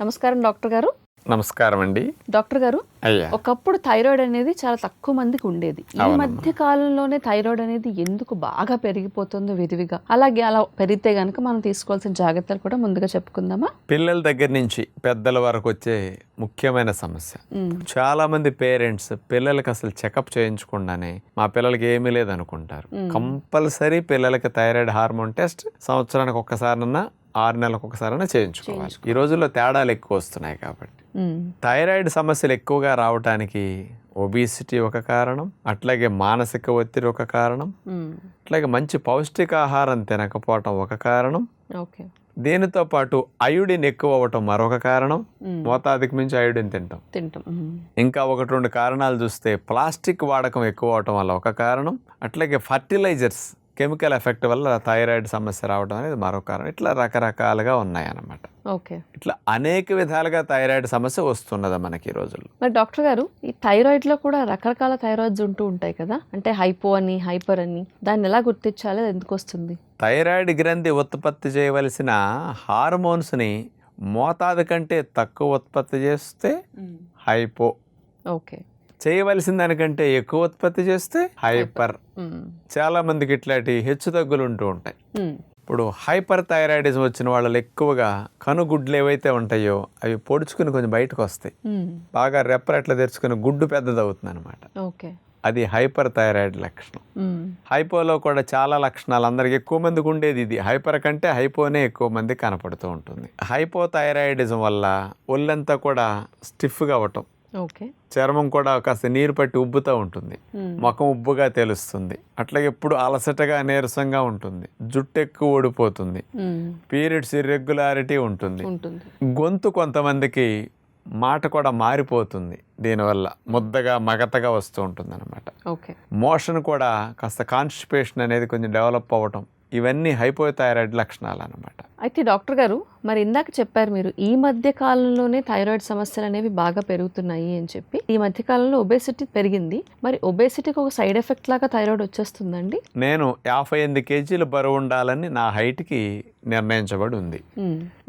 నమస్కారం డాక్టర్ గారు. నమస్కారం అండి. డాక్టర్ గారు ఒకప్పుడు థైరాయిడ్ అనేది చాలా తక్కువ మందికి ఉండేది. ఈ. మధ్య కాలంలోనే థైరాయిడ్ అనేది ఎందుకు బాగా పెరిగిపోతుందో విరివిగా. అలాగే అలా పెరిగితే గనుక మనం తీసుకోవాల్సిన జాగ్రత్తలు కూడా ముందుగా చెప్పుకుందామా? పిల్లల దగ్గర నుంచి పెద్దల వరకు వచ్చే ముఖ్యమైన సమస్య. చాలా మంది పేరెంట్స్ పిల్లలకి అసలు చెకప్ చేయించకుండానే మా పిల్లలకి ఏమీ లేదు అనుకుంటారు కంపల్సరీ పిల్లలకి థైరాయిడ్ హార్మోన్ టెస్ట్ సంవత్సరానికి ఒక్కసారన్నా ఆరు నెలలకు ఒకసారన్నా చేయించుకోవాలి. ఈ రోజుల్లో తేడాలు ఎక్కువ వస్తున్నాయి కాబట్టి. థైరాయిడ్ సమస్యలు ఎక్కువగా రావటానికి ఒబిసిటీ ఒక కారణం అట్లాగే మానసిక ఒత్తిడి ఒక కారణం అట్లాగే మంచి పౌష్టికాహారం తినకపోవటం ఒక కారణం. ఓకే. దీనితో పాటు అయోడిన్ ఎక్కువ అవ్వటం మరొక కారణం. మోతాదికి మించి అయోడిన్ తింటాం. తింటాం. ఇంకా ఒకటి రెండు కారణాలు చూస్తే ప్లాస్టిక్ వాడకం ఎక్కువ అవటం వల్ల ఒక కారణం అట్లాగే ఫర్టిలైజర్స్ కెమికల్ ఎఫెక్ట్ వల్ల థైరాయిడ్ సమస్య రావడం అనేది మరొక కారణం. ఇట్లా రకరకాలుగా ఉన్నాయన్నమాట. ఓకే. ఇట్లా అనేక విధాలుగా థైరాయిడ్ సమస్య వస్తున్నది మనకి ఈ రోజుల్లో. మరి డాక్టర్ గారు ఈ థైరాయిడ్లో కూడా రకరకాల థైరాయిడ్స్ ఉంటూ ఉంటాయి కదా? అంటే హైపో అని హైపర్ అని దాన్ని ఎలా గుర్తించాలి? ఎందుకు వస్తుంది? థైరాయిడ్ గ్రంథి ఉత్పత్తి చేయవలసిన హార్మోన్స్ని మోతాదు కంటే తక్కువ ఉత్పత్తి చేస్తే హైపో. ఓకే. చేయవలసిన దానికంటే ఎక్కువ ఉత్పత్తి చేస్తే హైపర్. ఉమ్, చాలా మందికి ఇట్లాంటి హెచ్చు తగ్గులు ఉంటూ ఉంటాయి. ఉమ్, ఇప్పుడు హైపర్ థైరాయిడిజం వచ్చిన వాళ్ళు ఎక్కువగా కనుగుడ్లు ఏవైతే ఉంటాయో అవి పొడుచుకుని కొంచెం బయటకు వస్తాయి. ఉమ్, బాగా రెప్పరెట్ల తెరుచుకుని గుడ్డు పెద్దది అవుతుంది అనమాట ఓకే. అది హైపర్ థైరాయిడ్ లక్షణం. హైపోలో కూడా చాలా లక్షణాలు. అందరికి ఎక్కువ మందికి ఉండేది ఇది. హైపర్ కంటే హైపోనే ఎక్కువ మంది కనపడుతూ ఉంటుంది. హైపో థైరాయిడిజం వల్ల ఒళ్ళంతా కూడా స్టిఫ్గా అవ్వటం. ఓకే చర్మం కూడా కాస్త నీరు పట్టి ఉబ్బుతూ ఉంటుంది. ఉమ్, ముఖం ఉబ్బుగా తెలుస్తుంది. అట్లాగే ఎప్పుడు అలసటగా నీరసంగా ఉంటుంది. జుట్టు ఎక్కువ ఊడిపోతుంది. ఉమ్, పీరియడ్స్ ఇర్రెగ్యులారిటీ ఉంటుంది. గొంతు కొంతమందికి మాట కూడా మారిపోతుంది. దీనివల్ల ముద్దగా మగతగా వస్తూ ఉంటుంది అనమాట మోషన్ కూడా కాస్త కాన్స్టిపేషన్ అనేది కొంచెం డెవలప్ అవ్వటం. ఇవన్నీ హైపోథైరాయిడ్ లక్షణాలు అనమాట అయితే డాక్టర్ గారు మరి ఇందాక చెప్పారు మీరు ఈ మధ్య కాలంలోనే థైరాయిడ్ సమస్యలు అనేవి బాగా పెరుగుతున్నాయి అని చెప్పి ఈ మధ్య కాలంలో ఒబేసిటీ పెరిగింది. మరి ఒబేసిటీకి ఒక సైడ్ ఎఫెక్ట్ లాగా థైరాయిడ్ వచ్చేస్తుందండి? నేను యాభై ఎనిమిది కేజీలు బరువు ఉండాలని నా హైట్కి నిర్ణయించబడి ఉంది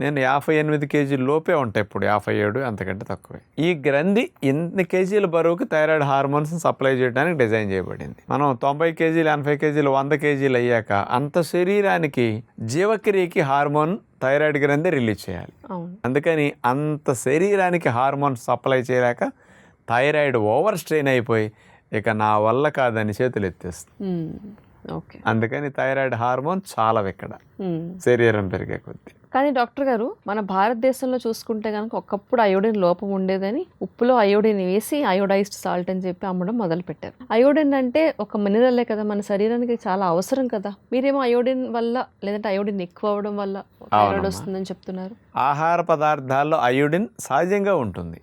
నేను యాభై ఎనిమిది కేజీల లోపే ఉంటాయి ఇప్పుడు యాభై ఏడు అంతకంటే తక్కువే. ఈ గ్రంథి ఇన్ని కేజీల బరువుకి థైరాయిడ్ హార్మోన్స్ సప్లై చేయడానికి డిజైన్ చేయబడింది. మనం తొంభై కేజీలు ఎనభై కేజీలు వంద కేజీలు అయ్యాక అంత శరీరానికి జీవక్రియకి హార్మోన్ థైరాయిడ్ గ్రంథి రిలీజ్ చేయాలి. అందుకని అంత శరీరానికి హార్మోన్ సప్లై చేయలేక థైరాయిడ్ ఓవర్ స్ట్రెయిన్ అయిపోయి ఇక నా వల్ల కాదని చేతులు ఎత్తేస్తుంది అందుకని థైరాయిడ్ హార్మోన్ చాలా ఇక్కడ. శరీరం పెరిగే కొద్దీ. కానీ డాక్టర్ గారు మన భారతదేశంలో చూసుకుంటే కనుక ఒకప్పుడు అయోడిన్ లోపం ఉండేదని ఉప్పులో అయోడిన్ వేసి అయోడైజ్డ్ సాల్ట్ అని చెప్పి అమ్మడం మొదలు పెట్టారు అయోడిన్ అంటే ఒక మినరలే కదా మన శరీరానికి చాలా అవసరం కదా. మీరేమో అయోడిన్ వల్ల లేదంటే అయోడిన్ ఎక్కువ అవడం వల్ల థైరాయిడ్. వస్తుందని చెప్తున్నారు. ఆహార పదార్థాల్లో అయోడిన్ సహజంగా ఉంటుంది.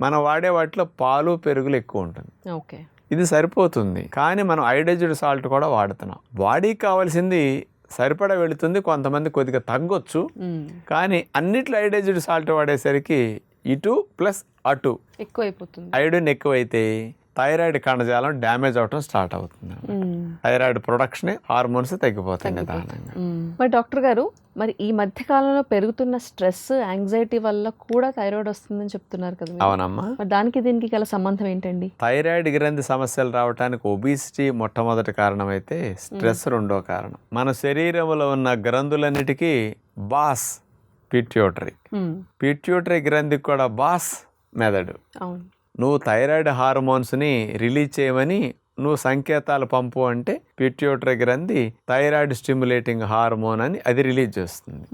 మనం వాడే వాటిలో పాలు పెరుగులు ఎక్కువ ఉంటుంది. ఓకే. ఇది సరిపోతుంది. కానీ మనం ఐడైజ్డ్ సాల్ట్ కూడా వాడుతున్నాం. బాడీకి కావాల్సింది సరిపడా వెళుతుంది కొంతమంది కొద్దిగా తగ్గొచ్చు. కానీ అన్నిట్లో ఐడైజ్డ్ సాల్ట్ వాడేసరికి ఇటు ప్లస్ అటు ఎక్కువ అయిపోతుంది ఐడిన్ ఎక్కువైతే థైరాయిడ్ కణజాలం డ్యామేజ్ అవటం స్టార్ట్ అవుతుంది థైరాయిడ్ ప్రొడక్షన్ హార్మోన్స్ తగ్గిపోతాయి నిదానంగా. మరి డాక్టర్ గారు మరి ఈ మధ్య కాలంలో పెరుగుతున్న స్ట్రెస్ యాంగ్జైటీ వల్ల కూడా థైరాయిడ్ వస్తుందని చెప్తున్నారు కదా. అవునమ్మా. మరి దానికి దీనికి గల సంబంధం ఏంటండి? థైరాయిడ్ గ్రంథి సమస్యలు రావడానికి ఒబిసిటీ మొట్టమొదటి కారణమైతే స్ట్రెస్ రెండో కారణం. మన శరీరంలో ఉన్న గ్రంథులన్నిటికీ బాస్ పిట్యూటరీ పిట్యూటరీ గ్రంథికి కూడా బాస్ మెదడు. అవును. నువ్వు థైరాయిడ్ హార్మోన్స్ని రిలీజ్ చేయమని నువ్వు సంకేతాలు పంపు అంటే పిట్యూటరీ గ్రంథి థైరాయిడ్ స్టిమ్యులేటింగ్ హార్మోన్ అని అది రిలీజ్ చేస్తుంది.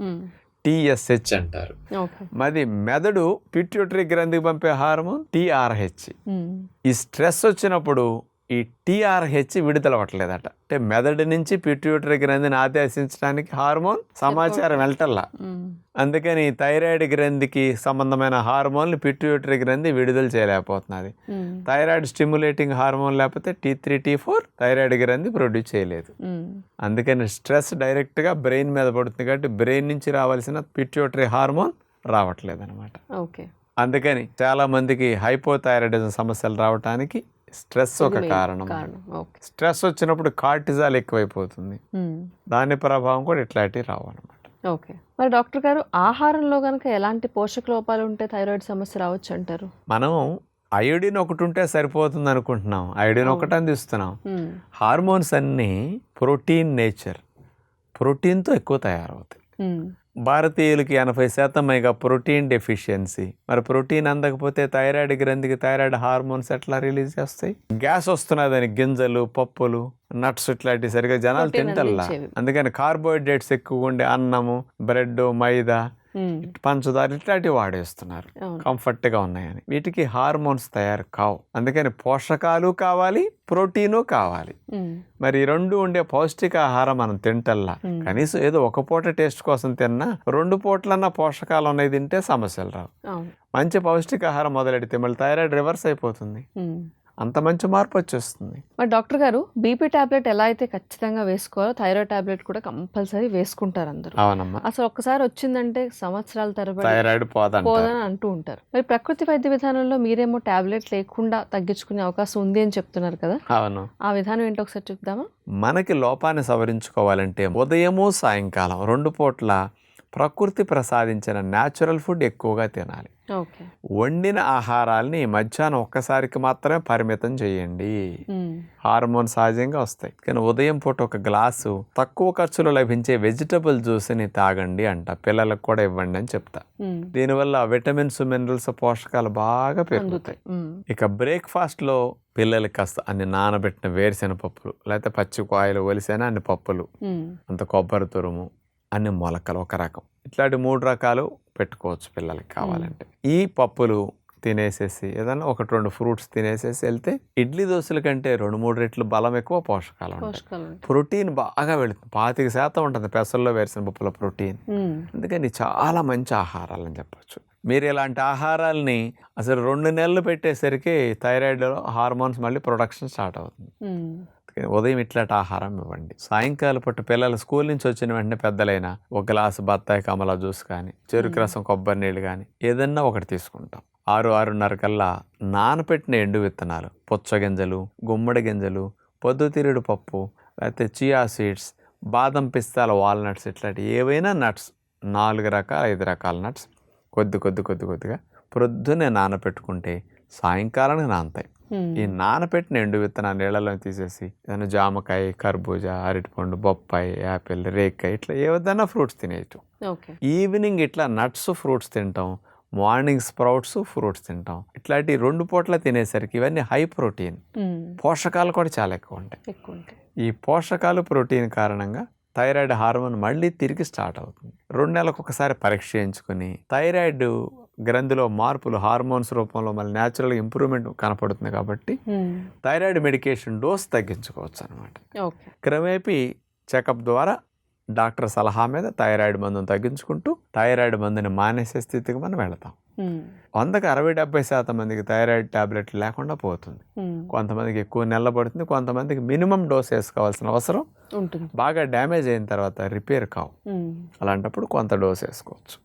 టిఎస్హెచ్ అంటారు. ఓకే మరి మెదడు పిట్యూటరీ గ్రంథికి పంపే హార్మోన్ టిఆర్హెచ్ ఉమ్, ఈ స్ట్రెస్ వచ్చినప్పుడు ఈ టీఆర్హెచ్ విడుదల అవ్వట్లేదట. అంటే మెదడు నుంచి పిట్యూటరీ గ్రంథిని ఆదేశించడానికి హార్మోన్ సమాచారం వెళ్ళటల్లా అందుకని థైరాయిడ్ గ్రంథికి సంబంధమైన హార్మోన్లు పిట్యూటరీ గ్రంథి విడుదల చేయలేకపోతున్నది. థైరాయిడ్ స్టిమ్యులేటింగ్ హార్మోన్ లేకపోతే T three T four thyroid గ్రంథి ప్రొడ్యూస్ చేయలేదు. అందుకని స్ట్రెస్ డైరెక్ట్గా బ్రెయిన్ మీద పడుతుంది కాబట్టి బ్రెయిన్ నుంచి రావాల్సిన పిట్యూటరీ హార్మోన్ రావట్లేదు అనమాట ఓకే. అందుకని చాలా మందికి హైపోథైరాయిడిజం సమస్యలు రావడానికి స్ట్రెస్ ఒక కారణం. స్ట్రెస్ వచ్చినప్పుడు కార్టిజాల్ ఎక్కువైపోతుంది. ఉమ్, దాని ప్రభావం కూడా ఇట్లాంటివి రావు అనమాట ఓకే మరి డాక్టర్ గారు ఆహారంలో కనుక ఎలాంటి పోషక లోపాలు ఉంటే థైరాయిడ్ సమస్య రావచ్చు అంటారు? మనం అయోడిన్ ఒకటి ఉంటే సరిపోతుంది అనుకుంటున్నాం. అయోడిన్ ఒకటి అందిస్తున్నాం. మ్మ్. హార్మోన్స్ అన్నీ ప్రోటీన్ నేచర్. ప్రోటీన్తో ఎక్కువ తయారవుతాయి. మ్మ్. భారతీయులకి ఎనభై శాతం పైగా ప్రోటీన్ డెఫిషియన్సీ మరి ప్రోటీన్ అందకపోతే థైరాయిడ్ గ్రంథికి థైరాయిడ్ హార్మోన్స్ ఎట్లా రిలీజ్ చేస్తాయి గ్యాస్ వస్తున్నదని గింజలు పప్పులు నట్స్ ఇట్లాంటివి సరిగా జనాలు తింటల్లా. అందుకని కార్బోహైడ్రేట్స్ ఎక్కువ ఉండే అన్నము బ్రెడ్ మైదా. పంచదార ఇట్లాంటివి వాడేస్తున్నారు. కంఫర్ట్గా ఉన్నాయని. వీటికి హార్మోన్స్ తయారు కావు. అందుకని పోషకాలు కావాలి ప్రోటీను కావాలి. మరి ఈ రెండు ఉండే పౌష్టికాహారం మనం తింటల్లా. కనీసం ఏదో ఒక పూట టేస్ట్ కోసం తిన్నా రెండు పూట్లన్నా పోషకాలు ఉన్నాయి తింటే సమస్యలు రావు. మంచి పౌష్టికాహారం మొదలెడితే మళ్ళీ థైరాయిడ్ రివర్స్ అయిపోతుంది. అంత మంచి మార్పు వచ్చేస్తుంది. మరి డాక్టర్ గారు బీపీ టాబ్లెట్ ఎలా అయితే ఖచ్చితంగా వేసుకోవాలో థైరాయిడ్ టాబ్లెట్ కూడా కంపల్సరీ వేసుకుంటారు అందరూ. అవునమ్మా. అసలు ఒక్కసారి వచ్చిందంటే సంవత్సరాల తరబడి థైరాయిడ్ పోదని అంటూ ఉంటారు. మరి ప్రకృతి వైద్య విధానంలో మీరేమో టాబ్లెట్ లేకుండా తగ్గించుకునే అవకాశం ఉంది అని చెప్తున్నారు కదా. అవును. ఆ విధానం ఏంటో ఒకసారి చూద్దామా మనకి లోపాన్ని సవరించుకోవాలంటే ఉదయము సాయంకాలం రెండు పూట్ల ప్రకృతి ప్రసాదించిన న్యాచురల్ ఫుడ్ ఎక్కువగా తినాలి. వండిన ఆహారాల్ని మధ్యాహ్నం ఒక్కసారికి మాత్రమే పరిమితం చేయండి. హార్మోన్ సహజంగా వస్తాయి. కానీ ఉదయం పూట ఒక గ్లాసు తక్కువ ఖర్చులో లభించే వెజిటబుల్ జ్యూస్ని తాగండి అంట. పిల్లలకు కూడా ఇవ్వండి అని చెప్తా. దీనివల్ల విటమిన్స్ మినరల్స్ పోషకాలు బాగా పెరుగుతాయి. ఇక బ్రేక్ఫాస్ట్లో పిల్లలకి కాస్త అన్ని నానబెట్టిన వేరుశెనగ పప్పులు లేకపోతే పచ్చి కాయలు ఒలిసిన అన్ని పప్పులు. అంత కొబ్బరి తురుము అన్ని మొలకలు ఒక రకం. ఇట్లాంటి మూడు రకాలు పెట్టుకోవచ్చు పిల్లలకి కావాలంటే. ఈ పప్పులు తినేసేసి ఏదన్నా ఒకటి రెండు ఫ్రూట్స్ తినేసేసి వెళ్తే ఇడ్లీ దోశల కంటే రెండు మూడు రెట్లు బలం ఎక్కువ పోషకాలు ప్రోటీన్ బాగా వెళుతుంది. పాతిక శాతం ఉంటుంది పెసల్లో వేరుశెనగ పప్పుల ప్రోటీన్. అందుకని చాలా మంచి ఆహారాలు అని చెప్పొచ్చు. మీరు ఇలాంటి ఆహారాల్ని అసలు రెండు నెలలు పెట్టేసరికి థైరాయిడ్ హార్మోన్స్ మళ్ళీ ప్రొడక్షన్ స్టార్ట్ అవుతుంది. ఉదయం ఇట్లాంటి ఆహారం ఇవ్వండి. సాయంకాలం పూట పిల్లలు స్కూల్ నుంచి వచ్చిన వెంటనే పెద్దలైనా ఒక గ్లాసు బత్తాయి కమల జ్యూస్ కానీ చెరుకు రసం కొబ్బరి నీళ్ళు కానీ ఏదన్నా ఒకటి తీసుకుంటాం. ఆరు ఆరున్నర కల్లా నానపెట్టిన ఎండు విత్తనాలు పుచ్చగింజలు గుమ్మడి గింజలు పొద్దుతిరుడు పప్పు లేకపోతే చియా సీడ్స్ బాదం పిస్తాల వాల్నట్స్ ఇట్లాంటి ఏవైనా నట్స్ నాలుగు రకాల ఐదు రకాల నట్స్ కొద్ది కొద్ది కొద్ది కొద్దిగా ప్రొద్దునే నానపెట్టుకుంటే సాయంకాలానికి నానతాయి. ఈ నానపెట్టిన ఎండు విత్తనాలు నీళ్ళలో తీసేసి ఏదైనా జామకాయ కర్బూజా అరటిపండు బొప్పాయి యాపిల్ రేక్కాయ ఇట్లా ఏదైనా ఫ్రూట్స్ తినేయటం. ఈవినింగ్ ఇట్లా నట్స్ ఫ్రూట్స్ తింటాం. మార్నింగ్ స్ప్రౌట్స్ ఫ్రూట్స్ తింటాం. ఇట్లాంటి రెండు పూట్ల తినేసరికి ఇవన్నీ హై ప్రోటీన్. పోషకాలు కూడా చాలా ఎక్కువ ఉంటాయి. ఎక్కువ ఉంటాయి. ఈ పోషకాలు ప్రోటీన్ కారణంగా థైరాయిడ్ హార్మోన్ మళ్ళీ తిరిగి స్టార్ట్ అవుతుంది. రెండు నెలలకు ఒకసారి పరీక్ష చేయించుకుని థైరాయిడ్ గ్రంథిలో మార్పులు హార్మోన్స్ రూపంలో మళ్ళీ న్యాచురల్ ఇంప్రూవ్మెంట్ కనపడుతుంది కాబట్టి. థైరాయిడ్ మెడికేషన్ డోస్ తగ్గించుకోవచ్చు అనమాట క్రమేపీ చెకప్ ద్వారా డాక్టర్ సలహా మీద థైరాయిడ్ మందును తగ్గించుకుంటూ థైరాయిడ్ మందుని మానేసే స్థితికి మనం వెళతాం మ్మ్. వందకు అరవై డెబ్బై శాతం మందికి థైరాయిడ్ టాబ్లెట్ లేకుండా పోతుంది మ్మ్. కొంతమందికి ఎక్కువ నెలలు పడుతుంది కొంతమందికి మినిమం డోస్ వేసుకోవాల్సిన అవసరం ఉంటుంది బాగా డ్యామేజ్ అయిన తర్వాత రిపేర్ కావు మ్మ్. అలాంటప్పుడు కొంత డోస్ వేసుకోవచ్చు